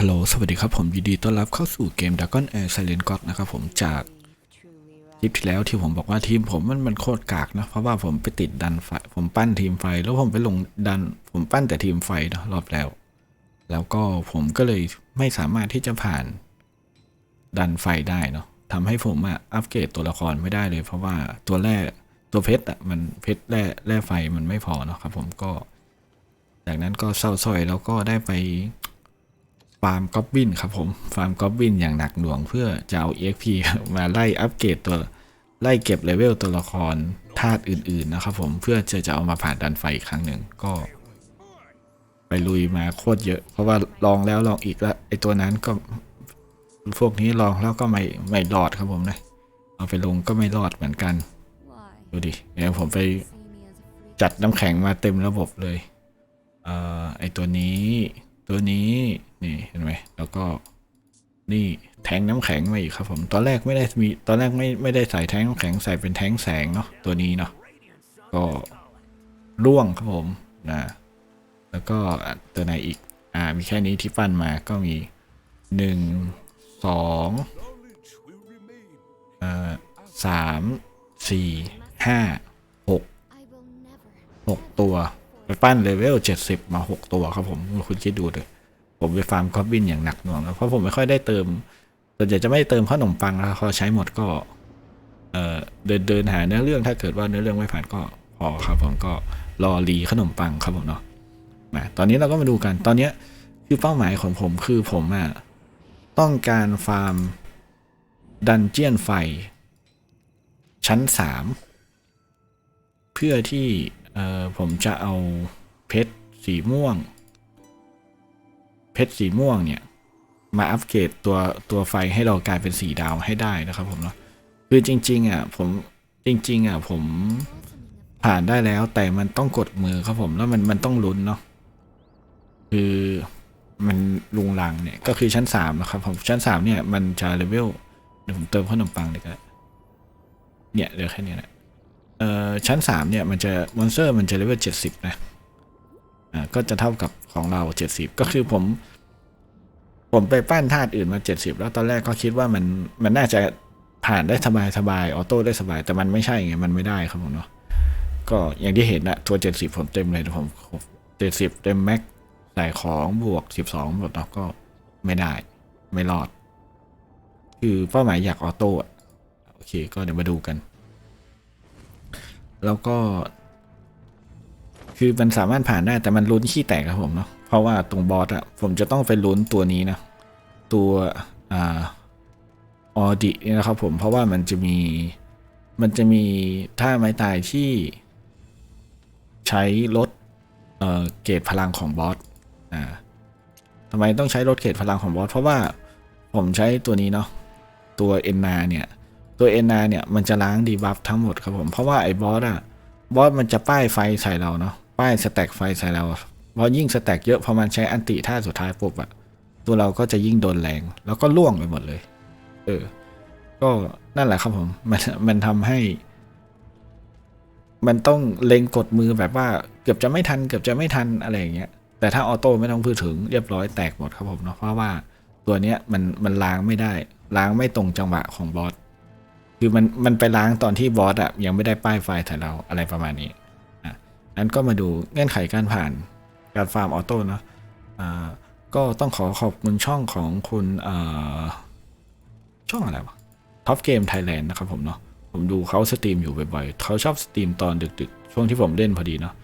ฮัลโหล สวัสดีครับผมยินดีต้อนรับเข้าสู่เกม Dragon Air Silent God นะครับผมจากคลิปที่แล้วที่ผมบอกว่าทีมผมมันมันโคตรกากนะ เพราะว่าผมไปติดดันไฟ ผมปั้นทีมไฟ แล้วผมไปลงดัน ผมปั้นแต่ทีมไฟนะรอบแล้ว แล้วก็ผมก็เลยไม่สามารถที่จะผ่านดันไฟได้เนาะทำให้ผมอะอัปเกรดตัวละครไม่ได้เลย เพราะว่าตัวแรกตัวเพชรอะมันเพชรแร่แร่ไฟมันไม่พอเนาะครับผมก็ จากนั้นก็เศร้าส้อยแล้วก็ได้ไป ฟาร์มกอบบินครับผมฟาร์มกอบบินอย่างหนักหน่วงเพื่อจะเอา EXP มาไล่อัปเกรดตัวไล่เก็บเลเวลตัวละครธาตุอื่นๆนะครับผมเพื่อจะจะเอามาผ่านดันไฟอีกครั้งหนึ่งก็ ไปลุยมาโคตรเยอะ เพราะว่าลองแล้วลองอีกแล้วไอตัวนั้นก็พวกนี้ลองแล้วก็ไม่ไม่รอดครับผมนะเอาไปลงก็ไม่รอดเหมือนกัน ดูดิเดี๋ยวผมไปจัดน้ำแข็งมาเต็มระบบเลยเอ่อไอตัวนี้ ตัวนี้นี่เห็นไหมแล้วก็นี่แทงน้ำแข็งมาอีกครับผมตอนแรกไม่ได้มีตอนแรกไม่ไม่ได้ใส่แทงน้ำแข็งใส่เป็นแทงแสงเนาะตัวนี้เนาะก็ร่วงครับผมนะแล้วก็ตัวไหนอีกอ่ามีแค่นี้ที่ปั้นมาก็มีหนึ่งสองเอ่อสามสี่ห้าหกหกตัว ไปปั้นเลเวลเจ็ดสิบมาหกตัวครับผมคุณคิดดูเลยผมไปฟาร์มคอบบินอย่างหนักหน่วงแล้วเพราะผมไม่ค่อยได้เติมส่วนใหญ่จะไม่เติมขนมปังแล้วพอใช้หมดก็ เออเดินเดินหาเนื้อเรื่องถ้าเกิดว่าเนื้อเรื่องไม่ผ่านก็พอครับผมก็รอรีขนมปังครับผมเนาะมาตอนนี้เราก็มาดูกันตอนเนี้ยคือเป้าหมายของผมคือผมอะต้องการฟาร์มดันเจียนไฟ ชั้นสามเพื่อที่ เออผมจะเอาเพชรสีม่วง เพชรสีม่วงเนี่ยมาอัปเกรดตัวตัวไฟให้เรากลายเป็นสีดาวให้ได้นะครับผมเนาะคือจริงๆอะผมจริง ๆ อะ ผมผ่านได้แล้วแต่มันต้องกดมือครับผมแล้วมันมันต้องลุ้นเนาะคือมันลุงลังเนี่ยก็คือชั้นสามนะครับผมชั้นสามเนี่ยมันจะเลเวลเดี๋ยวผมเติมขนมปังเลยก็ได้เนี่ยเดี๋ยวแค่นี้แหละ เอ่อชั้นสามเนี่ย มันจะมอนสเตอร์มันจะเลเวลเจ็ดสิบนะ อ่า ก็จะเท่ากับของเราเจ็ดสิบก็คือผม ผมไปปั้นธาตุอื่นมาเจ็ดสิบแล้วตอนแรกก็คิดว่ามันมันน่าจะผ่านได้สบายสบายออโต้ได้สบาย แต่มันไม่ใช่ไงมันไม่ได้ครับผมเนาะก็อย่างที่เห็นนะตัวเจ็ดสิบผมเต็มเลยผมเจ็ดสิบเต็มแม็กใส่ของบวกสิบสองหมดเนาะก็ไม่ได้ไม่รอด คือเป้าหมายอยากออโต้โอเค ก็เดี๋ยวมาดูกัน แล้วก็ คือมันสามารถผ่านได้แต่มันลุ้นขี้แตกครับผมเนาะเพราะว่าตรงบอสอะผมจะต้องไปลุ้นตัวนี้นะตัวอ่าออดินี่นะครับผมเพราะว่ามันจะมีมันจะมีท่าไม้ตายที่ใช้ลดเอ่อเกรดพลังของบอสอ่าทำไมต้องใช้ลดเกรดพลังของบอสเพราะว่าผมใช้ตัวนี้เนาะตัวเอ็นนาเนี่ย ตัวเอ็นนาเนี่ยมันจะล้างดีบัฟทั้งหมดครับผม เพราะว่าไอ้บอสอะบอสมันจะป้ายไฟใส่เราเนาะป้ายสแต็กไฟใส่เราพอยิ่งสแต็กเยอะพอมันใช้อันติท่าสุดท้ายปุ๊บอะตัวเราก็จะยิ่งโดนแรง แล้วก็ล่วงไปหมดเลย เออ ก็นั่นแหละครับผมมันมันทำให้ มันต้องเล็งกดมือแบบว่า เกือบจะไม่ทัน เกือบจะไม่ทันอะไรอย่างเงี้ยแต่ถ้าออโต้ไม่ต้องพูดถึงเรียบร้อยแตกหมดครับผมเนาะเพราะว่าตัวเนี้ยมันมันล้างไม่ได้ ล้างไม่ตรงจังหวะของบอส คือมันมันไปล้างตอนที่บอสอะยังไม่ได้ป้ายไฟถ่ายเราอะไรประมาณนี้อะนั้นก็มาดูเงื่อนไขการผ่านการฟาร์มออโต้เนาะอ่าก็ต้องขอขอบคุณช่องของคุณอ่าช่องอะไรวะท็อปเกมไทยแลนด์นะครับผมเนาะผมดูเขาสตรีมอยู่บ่อยๆเขาชอบสตรีมตอนดึกๆ ช่วงที่ผมเล่นพอดีเนาะ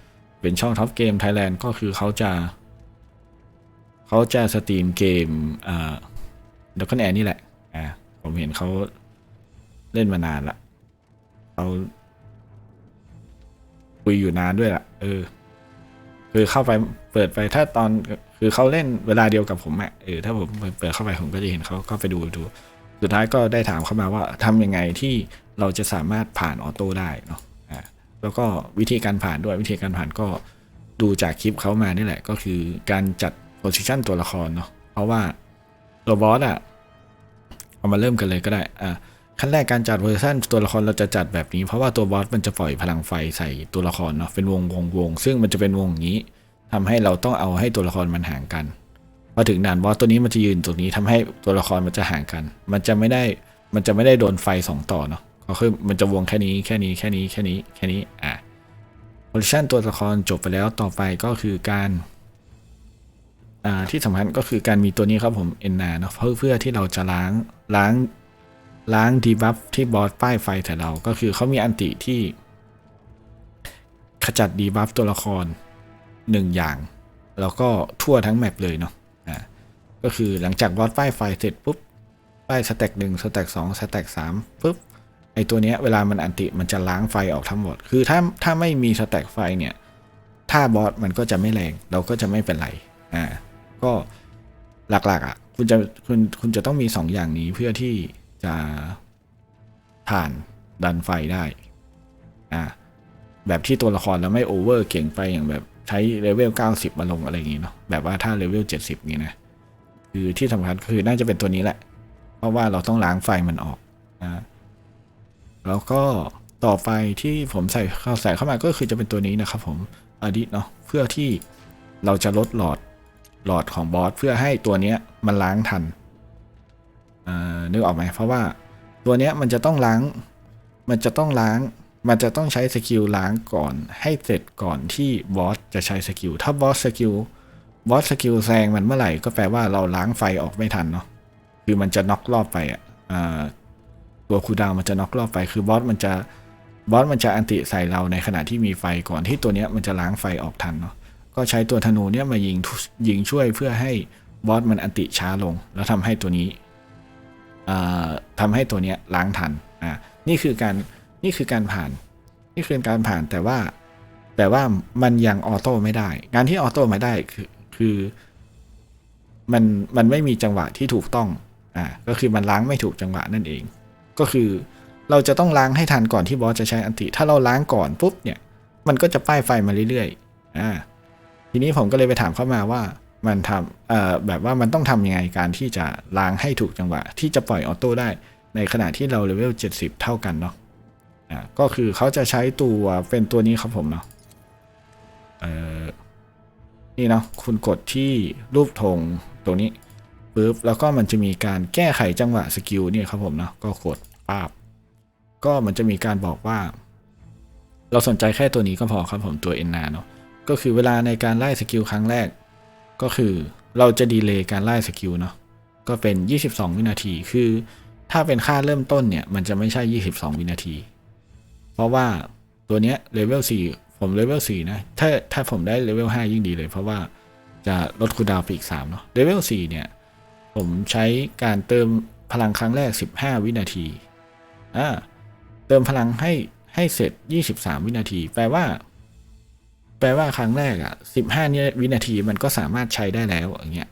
เป็นช่องท็อปเกมไทยแลนด์ก็คือเขาจะเขาจะสตรีมเกมอ่าดักแอนนี่แหละอ่าผมเห็นเขา เล่นมานานละเราคุยอยู่นานด้วยล่ะเออ คือเข้าไปเปิดไปถ้าตอนคือเขาเล่นเวลาเดียวกับผมอะเออถ้าผมเปิดเข้าไปผมก็จะเห็นเขาก็ไปดูดู สุดท้ายก็ได้ถามเข้ามาว่าทำยังไงที่เราจะสามารถผ่านออโต้ได้เนาะอ่าแล้วก็วิธีการผ่านด้วยวิธีการผ่านก็ดูจากคลิปเขามานี่แหละ ก็คือการจัดโพสิชันตัวละครเนาะเพราะว่าตัวบอสอะเอามาเริ่มกันเลยก็ได้อ่า ขั้นแรกการจัดเวอร์ชันตัวละครเราจะจัดแบบนี้ เพราะว่าตัวบอสมันจะปล่อยพลังไฟใส่ตัวละครเนาะเป็นวงวงวง ซึ่งมันจะเป็นวงอย่างนี้ทำให้เราต้องเอาให้ตัวละครมันห่างกันพอถึงด่านบอสตัวนี้มันจะยืนตรงนี้ทำให้ตัวละครมันจะห่างกัน มันจะไม่ได้มันจะไม่ได้โดนไฟสองต่อเนาะก็คือมันจะวงแค่นี้แค่นี้แค่นี้แค่นี้แค่นี้อะโพซิชันตัวละครจบไปแล้วต่อไปก็คือการอ่าที่สำคัญก็คือการมีตัวนี้ครับผมเอ็นนาเนาะเพื่อเพื่อที่เราจะล้างล้าง ล้างดีบัฟที่บอสป้ายไฟใส่เรา ก็คือเขามีอันติที่ ขจัดดีบัฟตัวละครหนึ่งอย่าง แล้วก็ทั่วทั้งแมปเลยเนาะอ่าก็คือหลังจากบอสป้ายไฟเสร็จปุ๊บป้ายสแต็กหนึ่งสแต็กสองสแต็กสามปุ๊บไอตัวเนี้ยเวลามันอันติมันจะล้างไฟออกทั้งหมด คือถ้าถ้าไม่มีสแต็กไฟเนี่ยถ้าบอสมันก็จะไม่แรง เราก็จะไม่เป็นไรอ่าก็หลักๆอะคุณจะคุณคุณจะต้องมีสองอย่างนี้เพื่อที่ จะผ่านดันไฟได้อ่าแบบที่ตัวละครแล้วไม่โอเวอร์เก่งไปอย่างแบบใช้เลเวล 90 มาลงอะไรอย่างงี้เนาะแบบว่าถ้าเลเวล 70งี้นะคือที่สำคัญคือน่าจะเป็นตัวนี้แหละ เพราะว่าเราต้องล้างไฟมันออกนะแล้วก็ต่อไปที่ผมใส่เข้าใส่เข้ามาก็คือจะเป็นตัวนี้นะครับผมอดิเนาะเพื่อที่เราจะลดหลอดหลอดของบอสเพื่อให้ตัวเนี้ยมันล้างทัน นึกออกไหมเพราะว่าตัวเนี้ยมันจะต้องล้าง มันจะต้องล้าง มันจะต้องใช้สกิลล้างก่อนให้เสร็จก่อนที่บอสจะใช้สกิล ถ้าบอสสกิล บอสสกิลแซงมันเมื่อไหร่ก็แปลว่าเราล้างไฟออกไม่ทันเนาะ คือมันจะน็อกรอบไปอะตัวคูดาวมันจะน็อกรอบไป คือบอสมันจะ บอสมันจะอันติใส่เราในขณะที่มีไฟก่อนที่ตัวเนี้ยมันจะล้างไฟออกทันเนาะ ก็ใช้ตัวธนูเนี้ยมายิงยิงช่วยเพื่อให้บอสมันอันติช้าลง แล้วทำให้ตัวนี้ ทำให้ตัวเนี้ยล้างทันอ่านี่คือการนี่คือการผ่าน นี่คือการผ่านแต่ว่าแต่ว่ามันยังออโต้ไม่ได้งานที่ออโต้ไม่ได้คือคือมันมันไม่มีจังหวะที่ถูกต้องอ่าก็คือมันล้างไม่ถูกจังหวะนั่นเอง ก็คือเราจะต้องล้างให้ทันก่อนที่บอสจะใช้อันติ ถ้าเราล้างก่อนปุ๊บเนี่ย มันก็จะป้ายไฟมาเรื่อยๆอ่าทีนี้ผมก็เลยไปถามเข้ามาว่า มันทำเอ่อแบบว่ามันต้องทำยังไงการที่จะล้างให้ถูกจังหวะ ที่จะปล่อยออโต้ได้ ในขณะที่เราเลเวล 70 เท่ากันเนาะอ่าก็คือเขาจะใช้ตัวเป็นตัวนี้ครับผมเนาะเอ่อนี่เนาะคุณกดที่รูปธงตรงนี้ปุ๊บแล้วก็มันจะมีการแก้ไขจังหวะสกิลนี่ครับผมเนาะก็กดป้าบก็มันจะมีการบอกว่า เราสนใจแค่ตัวนี้ก็พอครับผมตัว n นาเนาะก็คือเวลาในการไล่สกิลครั้งแรก ก็คือเราจะดีเลย์การไล่สกิลเนาะก็เป็น 22 วินาที คือถ้าเป็นค่าเริ่มต้นเนี่ย มันจะไม่ใช่ 22 วินาที เพราะว่าตัวเนี้ยเลเวล 4 ผมเลเวล 4 นะ ถ้าถ้าผมได้เลเวล 5 ยิ่งดีเลย เพราะว่าจะลดคูดาวไปอีก 3 เนาะเลเวล 4 เนี่ย ผมใช้การเติมพลังครั้งแรก 15 วินาที อ่า เติมพลังให้ให้เสร็จ 23 วินาที แปลว่า แปลว่าครั้งแรกอะ15เนี่ยวินาทีมันก็สามารถใช้ได้แล้วอย่างเงี้ย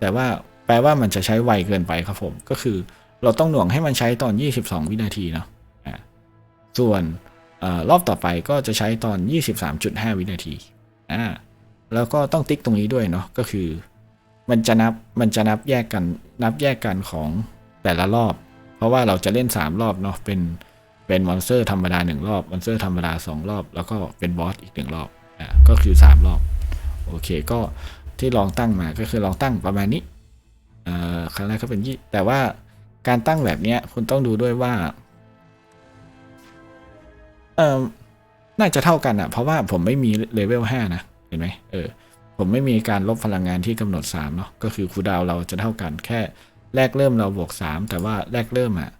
แต่ว่าแปลว่ามันจะใช้ไวเกินไปครับผม ก็คือเราต้องหน่วงให้มันใช้ตอน 22 วินาทีเนาะอ่าส่วนอรอบต่อไปก็จะใช้ตอน 23.5 วินาทีอ่าแล้วก็ต้องติ๊กตรงนี้ด้วยเนาะก็คือ มันจะนับมันจะนับแยกกันนับแยกกันของแต่ละรอบ เพราะว่าเราจะเล่น 3 รอบเนาะเป็นเป็นมอนสเตอร์ธรรมดา 1 รอบมอนสเตอร์ธรรมดา 2 รอบ แล้วก็เป็นบอสอีก 1 รอบ อ่าก็คือ 3 รอบ โอเค ก็ที่ลองตั้งมาก็คือลองตั้งประมาณนี้เอ่อครั้งแรกก็เป็นยี่แต่ว่าการตั้งแบบเนี้ยคุณต้องดูด้วยว่าเอ่อน่าจะเท่ากันอะเพราะว่าผมไม่มีเลเวล5นะ เห็นไหมเออผมไม่มีการลบพลังงานที่กำหนด 3 เนาะก็คือคูดาวเราจะเท่ากันแค่แรกเริ่มเราบวก 3 แต่ว่าแรกเริ่มอะ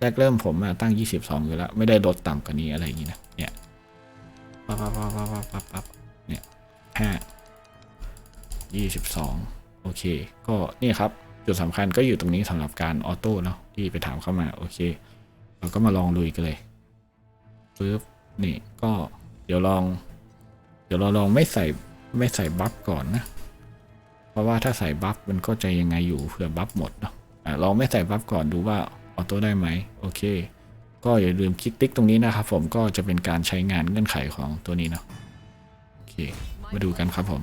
แรกเริ่มผมอะตั้ง 22 อยู่แล้ว ไม่ได้ลดต่ำกว่านี้อะไรอย่างงี้นะเนี่ย ปั๊บปั๊บปั๊บปั๊บปั๊บปั๊บเนี่ยห้ายี่สิบสองโอเค ก็นี่ครับ จุดสำคัญก็อยู่ตรงนี้สำหรับการออโต้เนาะที่ไปถามเข้ามา โอเค เราก็มาลองลุยกันเลยปึ๊บนี่ก็เดี๋ยวลอง เดี๋ยวเราลองไม่ใส่ไม่ใส่บัฟก่อนนะ เพราะว่าถ้าใส่บัฟมันก็จะยังไงอยู่เผื่อบัฟหมดเนาะอะลองไม่ใส่บัฟก่อนดูว่าออโต้ได้ไหมโอเค ก็อย่าลืมคลิกติ๊กตรงนี้นะครับผมก็จะเป็นการใช้งานเงื่อนไขของตัวนี้เนาะโอเค มาดูกันครับผม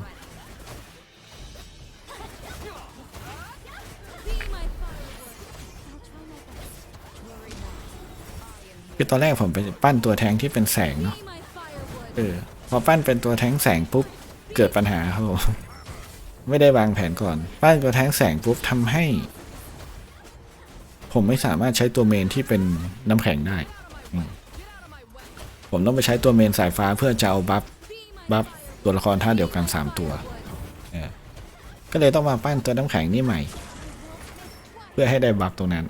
คือตอนแรกผมไปปั้นตัวแทงที่เป็นแสงเนาะเออพอปั้นเป็นตัวแทงแสงปุ๊บเกิดปัญหาครับผมไม่ได้วางแผนก่อน ปั้นกระแทงแสงปุ๊บทำให้ ผมไม่สามารถใช้ตัวเมนที่เป็นน้ำแข็งได้ ผมต้องไปใช้ตัวเมนสายฟ้าเพื่อจะเอาบัฟบัฟตัวละครท่าเดียวกันสามตัว ก็เลยต้องมาปั้นตัวน้ำแข็งนี่ใหม่ เพื่อให้ได้บัฟตรงนั้น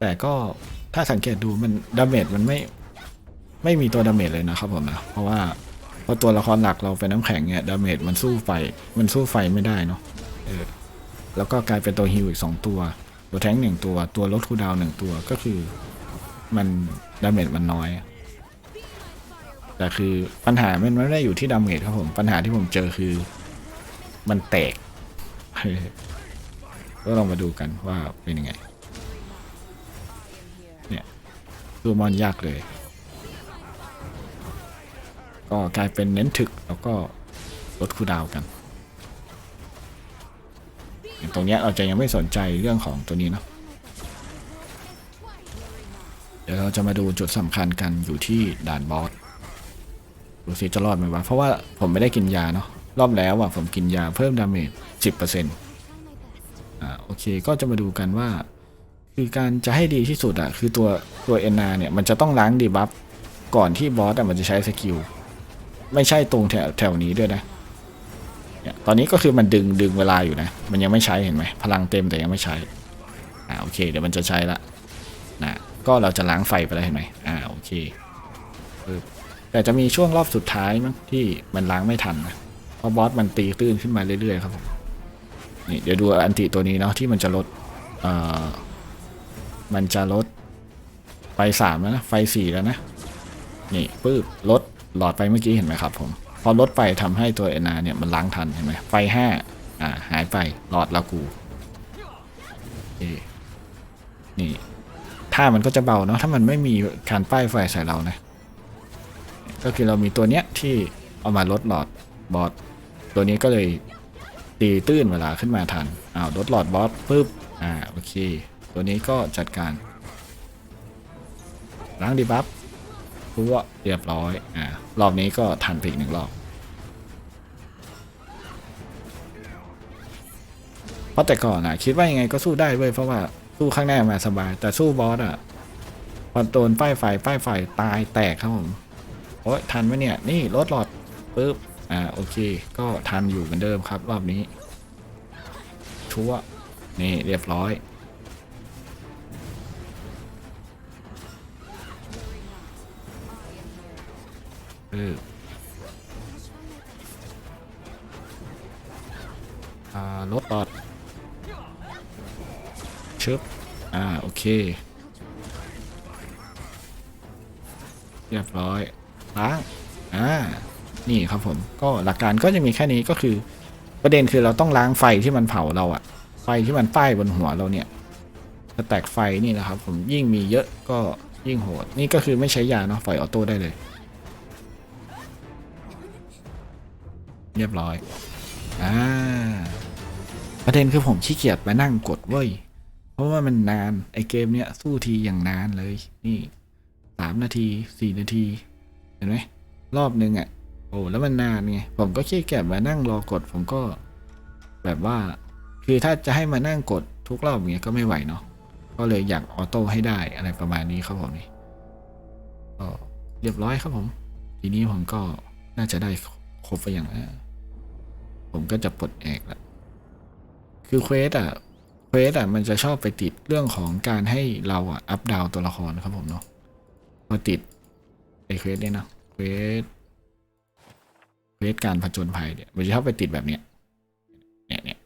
แต่ก็ถ้าสังเกตดูมันดาเมจมันไม่ไม่มีตัวดาเมจเลยนะครับผมนะเพราะว่าพราะตัวละครหลักเราเป็นน้ำแข็งเนี่ยดาเมจมันสู้ไฟมันสู้ไฟไม่ได้เนาะเออแล้วก็กลายเป็นตัวฮิวอีกสองตัว ตัวแท้งหนึ่งตัวตัวลดคูดาวหนึ่งตัวก็คือมันดาเมจมันน้อย แต่คือปัญหามันไม่ได้อยู่ที่ดาเมจครับผม ปัญหาที่ผมเจอคือ มันแตกก็ลองมาดูกันว่าเป็นยังไง เนี่ยดูมอนยากเลย ก็กลายเป็นเน้นถึกแล้วก็ลดคูดาวกัน อย่างตรงเนี้ยเราจะยังไม่สนใจเรื่องของตัวนี้เนาะเดี๋ยวเราจะมาดูจุดสำคัญกันอยู่ที่ด่านบอสดูสิจะรอดไหมวะเพราะว่าผมไม่ได้กินยาเนาะรอบแล้วอะผมกินยาเพิ่มดาเมจสิบเปอร์เซ็นต์อ่าโอเคก็จะมาดูกันว่า คือการจะให้ดีที่สุดอะคือตัวตัวเอ็นนาเนี่ยมันจะต้องล้างดีบัฟก่อนที่บอสอะมันจะใช้สกิลไม่ใช่ตรงแถวแถวนี้ด้วยนะ เนี่ยตอนนี้ก็คือมันดึงดึงเวลาอยู่นะ มันยังไม่ใช้เห็นไหมพลังเต็มแต่ยังไม่ใช้อ่าโอเค เดี๋ยวมันจะใช้ละนะก็เราจะล้างไฟไปแล้วเห็นไหมอ่าโอเคปึ๊บแต่จะมีช่วงรอบสุดท้ายมั้งที่มันล้างไม่ทันนะเพราะบอสมันตีตื้นขึ้นมาเรื่อยๆครับผมนี่เดี๋ยวดูอันติตัวนี้เนาะที่มันจะลดเอ่อมันจะลดไฟสามแล้วนะไฟสี่แล้วนะนี่ปื๊บลดหลอดไปเมื่อกี้เห็นไหมครับผม พอลดไปทำให้ตัวเอนาเนี่ยมันล้างทันเห็นไหมไฟห้าอ่าหายไปหลอดแล้วกูโอนี่ถ้ามันก็จะเบาเนาะถ้ามันไม่มีการป้ายไฟใส่เรานะ ก็คือเรามีตัวเนี้ยที่เอามาลดหลอดบอสตัวนี้ก็เลยตีตื้นเวลาขึ้นมาทันอ้าวลดหลอดบอสปุ๊บอ่าโอเค ตัวนี้ก็จัดการล้างดีบัฟ รู้ว่าเรียบร้อย อ่า รอบนี้ก็ทันไปอีกหนึ่งรอบ เพราะแต่ก่อนอะ คิดว่ายังไงก็สู้ได้เว้ย เพราะว่าสู้ข้างหน้ามาสบาย แต่สู้บอสอะพอโดนป้ายไฟป้ายไฟตายแตกครับผม โอ้ยทันไหมเนี่ย นี่ลดหลอดปุ๊บ อ่า โอเค ก็ทันอยู่เหมือนเดิมครับ รอบนี้ ชัวนี่เรียบร้อย เอออ่าลดหลอดชึบอ่า โอเค เรียบร้อยล้างอ่า นี่ครับผม ก็หลักการก็จะมีแค่นี้ก็คือ ประเด็นคือเราต้องล้างไฟที่มันเผาเราอะไฟที่มันป้ายบนหัวเราเนี่ยสแตกไฟนี่นะครับ ผมยิ่งมีเยอะก็ยิ่งโหด นี่ก็คือไม่ใช้ยาเนาะปล่อยออโต้ได้เลย เรียบร้อย อ่า ประเด็นคือผมขี้เกียจมานั่งกดเว้ย เพราะว่ามันนาน ไอเกมเนี้ยสู้ทีอย่างนานเลย นี่สามนาทีสี่นาที เห็นไหมรอบนึงอะ่ะ โอ้แล้วมันนานไง ผมก็ขี้เกียจมานั่งรอกด ผมก็แบบว่า คือถ้าจะให้มานั่งกดทุกรอบอย่างเงี้ยก็ไม่ไหวเนาะ ก็เลยอยากออโต้ให้ได้อะไรประมาณนี้ครับผมนี่ก็เรียบร้อยครับผม ทีนี้ผมก็น่าจะได้ครบไปอย่างอ่า ผมก็จะปลดแอกละคือเควสอะเควสอะมันจะชอบไปติดเรื่องของการให้เราอะอัพดาวตัวละครนะครับผมเนาะพอติดไอเควสเนี่ยนะเควสเควสการผจญภัยเนี่ยมันจะชอบไปติดแบบเนี้ยเนี่ยเนี่ย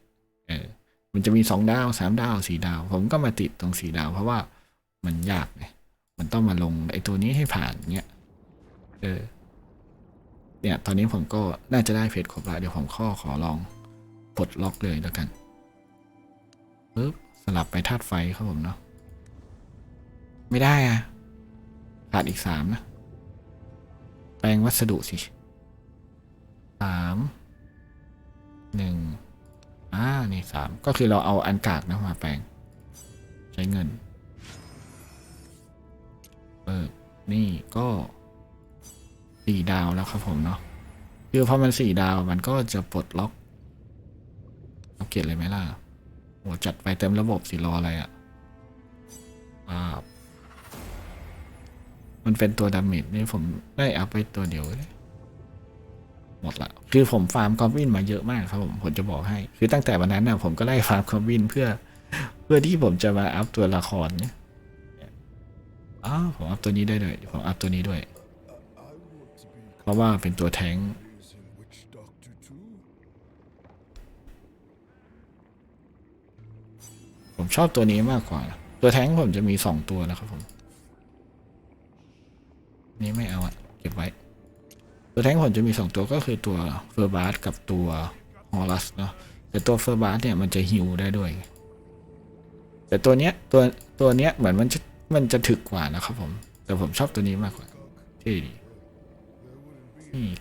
เออมันจะมีสองดาวสามดาวสี่ดาว ผมก็มาติดตรงสี่ดาว เพราะว่ามันยากไงมันต้องมาลงไอตัวนี้ให้ผ่านเงี้ยเออ เนี่ยตอนนี้ผมก็น่าจะได้เพจครบแล้วเดี๋ยวผมข้อขอลองปลดล็อกเลยแล้วกันปึ๊บสลับไปธาตุไฟครับผมเนาะไม่ได้อะขาดอีกสามนะ แปลงวัสดุสิสามหนึ่งอ่านี่สามก็คือเราเอาอันกากนะมาแปลง ใช้เงินเออนี่ก็ สี่ดาวแล้วครับผมเนาะคือพอมันสี่ดาวมันก็จะปลดล็อกอัปเกรดเลยไหมล่ะโหจัดไปเต็มระบบสิรออะไรอะ่ะอามันเป็นตัวดาเมจนี่ผมได้อัพไปตัวเดียวเลยหมดละ คือผมฟาร์มกอบวินมาเยอะมากครับผมผมจะบอกให้ คือตั้งแต่วันนั้นนะผมก็ไล่ฟาร์มกอบวินเพื่อ เพื่อที่ผมจะมาอัพตัวละครเนี่ยอ้าวผมอัพตัวนี้ได้ดี๋ยผมอัพตัวนี้ด้วย ราะว่าเป็นตัวแทงผมชอบตัวนี้มากกว่า ตัวแทงผมจะมีสองตัวนะครับผม นี่ไม่เอาอะเก็บไว้ ตัวแทงผมจะมีสองตัวก็คือตัวเฟอร์บาสกับตัวฮอลัสเนาะแต่ตัวเฟอร์บาสเนี่ยมันจะฮิวได้ด้วย แต่ตัวเนี้ยตัวตัวเนี้ยเหมือนมันจะมันจะถึกกว่านะครับผม แต่ผมชอบตัวนี้มากกว่าเท่ดีนี่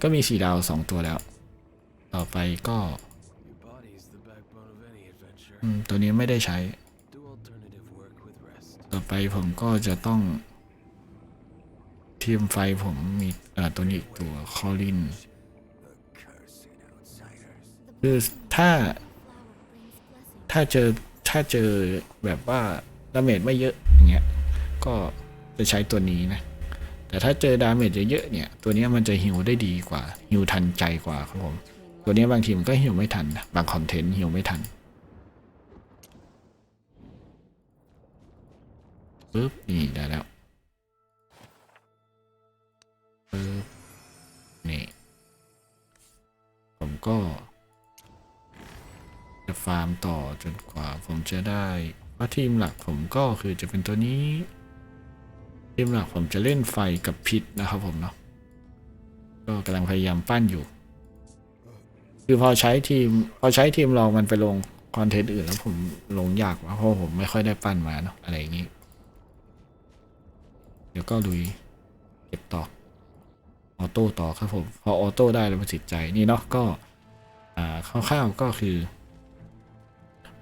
ก็มีสีดาวสองตัวแล้ว ต่อไปก็ตัวนี้ไม่ได้ใช้ ต่อไปผมก็จะต้องทีมไฟผมมีตัวนี้อีกตัวคอลินคือถ้า ถ้าเจอถ้าเจอแบบว่าดาเมจไม่เยอะอย่างเงี้ย ก็จะใช้ตัวนี้นะ แต่ถ้าเจอดาเมจเยอะๆเนี่ย ตัวนี้มันจะฮิวได้ดีกว่าฮิวทันใจกว่าครับผม ตัวนี้บางทีมันก็ฮิวไม่ทันนะบางคอนเทนต์ฮิวไม่ทันปึ๊บนี่ได้แล้วปึ๊บนี่ ผมก็ จะฟาร์มต่อจนกว่าผมจะได้ว่าทีมหลักผมก็คือจะเป็นตัวนี้ ทีมหลักผมจะเล่นไฟกับพิษนะครับผมเนาะก็กำลังพยายามปั้นอยู่ คือพอใช้ทีม พอใช้ทีมลองมันไปลงคอนเทนต์อื่นแล้วผมลงยากว่ะเพราะผมไม่ค่อยได้ปั้นมาเนาะอะไรอย่างนี้ เดี๋ยวก็ลุยเก็บต่อออโต้ต่อครับผม พอออโต้ได้แล้วมันติดใจนี่เนาะก็อ่าคร่าวๆก็คือ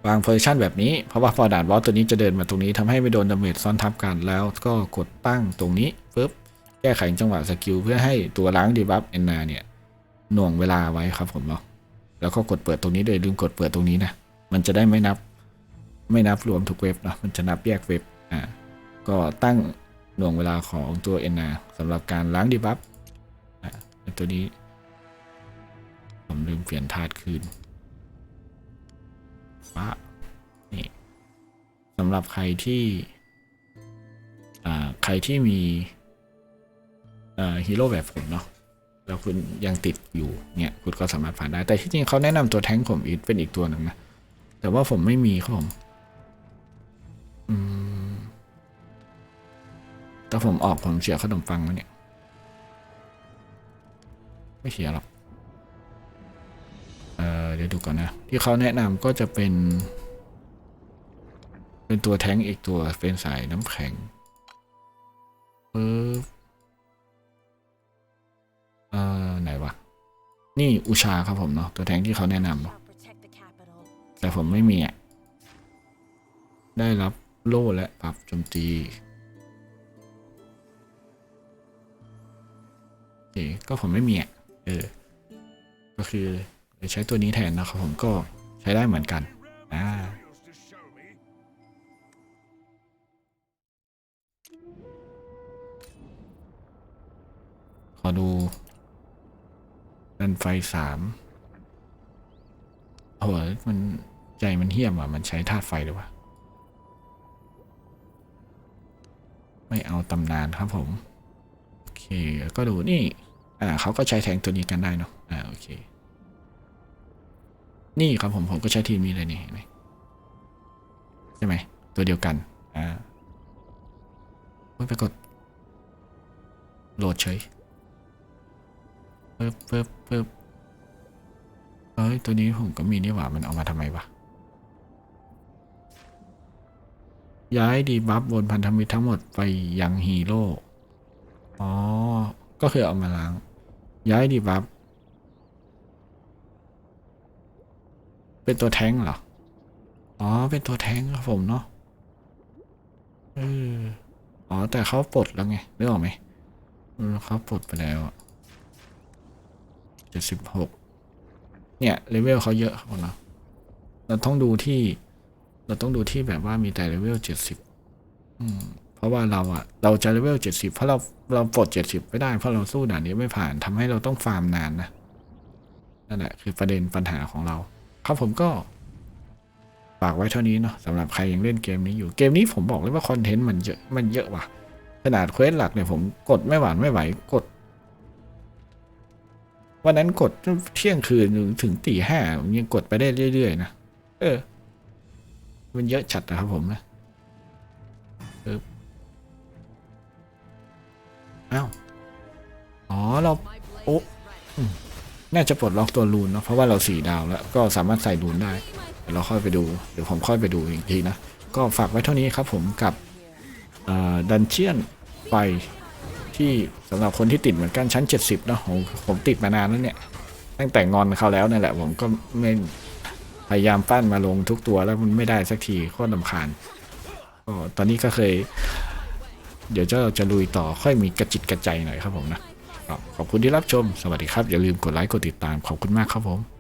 วางโพซิชันแบบนี้ เพราะว่าพอด่านบอสตัวนี้จะเดินมาตรงนี้ทำให้ไม่โดนดาเมจซ้อนทับกันแล้วก็กดตั้งตรงนี้ปุ๊บแก้ไขจังหวะสกิลเพื่อให้ตัวล้างดีบัฟเอนนาเนี่ยหน่วงเวลาไว้ครับผมเนาะแล้วก็กดเปิดตรงนี้เลยลืมกดเปิดตรงนี้นะมันจะได้ไม่นับไม่นับรวมทุกเว็บเนาะมันจะนับแยกเว็บอ่าก็ตั้งหน่วงเวลาของตัวเอนนาสำหรับการล้างดีบัฟอ่าตัวนี้ ผมลืมเปลี่ยนธาตุคืน ฟ้านี่สำหรับใครที่ใครที่มีฮีโร่แบบผมเนาะแล้วคุณยังติดอยู่เนี่ยคุณก็สามารถผ่านได้แต่ที่จริงเขาแนะนำตัวแท้งผมอีกเป็นอีกตัวหนึ่งนะแต่ว่าผมไม่มีครับผมอืมแต่ผมออกผมเสียขนมปังมาเนี่ย ไม่เสียหรอก เดี๋ยวดูก่อนนะ ที่เขาแนะนำก็จะเป็น เป็นตัวแท้งอีกตัวเป็นสายน้ำแข็งปึ๊บเอ่อไหนวะ นี่อุชาครับผมเนาะตัวแท้งที่เขาแนะนำเนอะแต่ผมไม่มีอะได้รับโล่และปรับโจมตีโอเคก็ผมไม่มีอะเออ ก็คือ ใช้ตัวนี้แทนนะครับผมก็ใช้ได้เหมือนกันอ่าขอดูดันไฟสามโอ้โหมันใจมันเหี้ยมอะ มันใช้ธาตุไฟหรือวะ ไม่เอาตำนานครับผม โอเค ก็ดูนี่ อ่าเขาก็ใช้แทงตัวนี้กันได้เนาะ อ่า โอเค นี่ครับผมผมก็ใช้ทีมนี้เลยนี่เห็นไหมใช่ไหมตัวเดียวกันอ่าเฮ้ยไปกดโหลดเฉยปึ๊บปึ๊บปึ๊บเอ้ย ตัวนี้ผมก็มีนี่หว่า มันเอามาทำไมวะ ย้ายดีบัฟบนพันธมิตรทั้งหมดไปยังฮีโร่ อ๋อ ก็คือเอามาล้าง ย้ายดีบัฟ เป็นตัวแท้งเหรอ อ๋อ เป็นตัวแท้งครับผมเนาะเอออ๋อ แต่เขาปลดแล้วไงนึกออกไหมเขาปลดไปแล้วอะใจจ็ดสิบหกเนี่ยเลเวลเขาเยอะครับผมเนาะเราต้องดูที่ เราต้องดูที่แบบว่ามีแต่เลเวลเจ็ดสิบเพราะว่าเราอะเราจะเลเวลเจ็ดสิบเพราะเราเราปลดเจ็ดสิบไม่ได้เพราะเราสู้ด่านนี้ไม่ผ่านทำให้เราต้องฟาร์มนานนะนั่นแหละคือประเด็นปัญหาของเรา ครับผมก็ฝากไว้เท่านี้เนาะสำหรับใครยังเล่นเกมนี้อยู่เกมนี้ผมบอกเลยว่าคอนเทนต์มันเยอะมันเยอะว่ะขนาดเควสหลักเนี่ยผมกดไม่หวานไม่ไหวกด วันนั้นกดเที่ยงคืนถึงตีห้าผมยังกดไปได้เรื่อยๆนะเออ มันเยอะจัดนะครับผมนะเอออ้าวอ๋อเราโอ้ น่าจะปลดล็อกตัวรูนเนาะเพราะว่าเราสี่ดาวแล้วก็สามารถใส่รูนได้เดี๋ยวเราค่อยไปดูเดี๋ยวผมค่อยไปดูอีกทีนะ ก็ฝากไว้เท่านี้ครับผมกับดันเจียนไฟที่สำหรับคนที่ติดเหมือนกันชั้น 70 เนาะผมผมติดมานานแล้วเนี่ย ตั้งแต่งอนเขาแล้วนั่นแหละ ผมก็ไม่พยายามปั้นมาลงทุกตัวแล้วมันไม่ได้สักทีโคตรลำคาญก็ตอนนี้ก็เคย เดี๋ยวจะจะลุยต่อค่อยมีกระจิตกระใจหน่อยครับผมนะ ขอบคุณที่รับชม สวัสดีครับ อย่าลืมกดไลค์ กดติดตาม ขอบคุณมากครับผม